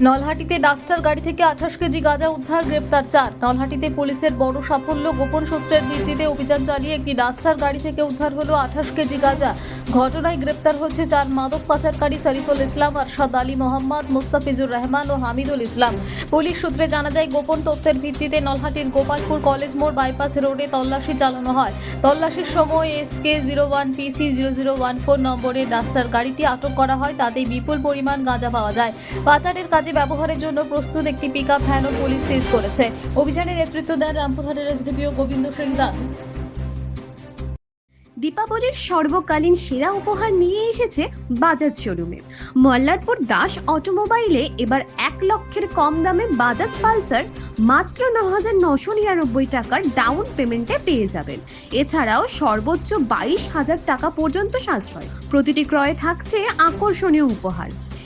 নলহাটিতে duster গাড়ি থেকে আঠাশ কেজি গাঁজা উদ্ধার, গ্রেপ্তার চার। নলহাটিতে পুলিশের বড় সাফল্য গোপন সূত্রের ভিত্তিতে অভিযান চালিয়ে একটি ডাস্টার গাড়ি থেকে উদ্ধার হলো আঠাশ কেজি গাঁজা। ঘটনায় গ্রেপ্তার হয়েছে চার মাদক পাচারকারী শরীফুল ইসলাম, আরশাদ আলী মোহাম্মদ, মুস্তাফিজুর রহমান ও হামিদুল ইসলাম। পুলিশ সূত্রে জানা যায়, গোপন তথ্যের ভিত্তিতে নলহাটির গোপালপুর কলেজ মোড় বাইপাস রোডে তল্লাশি চালানো হয়। তল্লাশির সময় SK zero one PC zero zero one four নম্বরে ডাস্টার গাড়িটি আটক করা হয়, তাতেই বিপুল পরিমাণ গাঁজা পাওয়া যায়। পাচারের কাজে ব্যবহারের জন্য প্রস্তুত একটি পিক আপ ভ্যানও পুলিশ সিজ করেছে। অভিযানে নেতৃত্ব দেন রামপুরহাটের এসডিপিও গোবিন্দ সিং দাস। দীপাবলির সর্বকালীন সেরা উপহার নিয়ে এসেছে বাজাজ শোরুমে। মল্লারপুর দাস অটোমোবাইলে এবার এক লক্ষের কম দামে বাজাজ পালসার মাত্র ন হাজার নশো নিরানব্বই টাকার ডাউন পেমেন্টে পেয়ে যাবেন। এছাড়াও সর্বোচ্চ বাইশ হাজার টাকা পর্যন্ত সাশ্রয়। প্রতিটি ক্রয়ে থাকছে আকর্ষণীয় উপহার।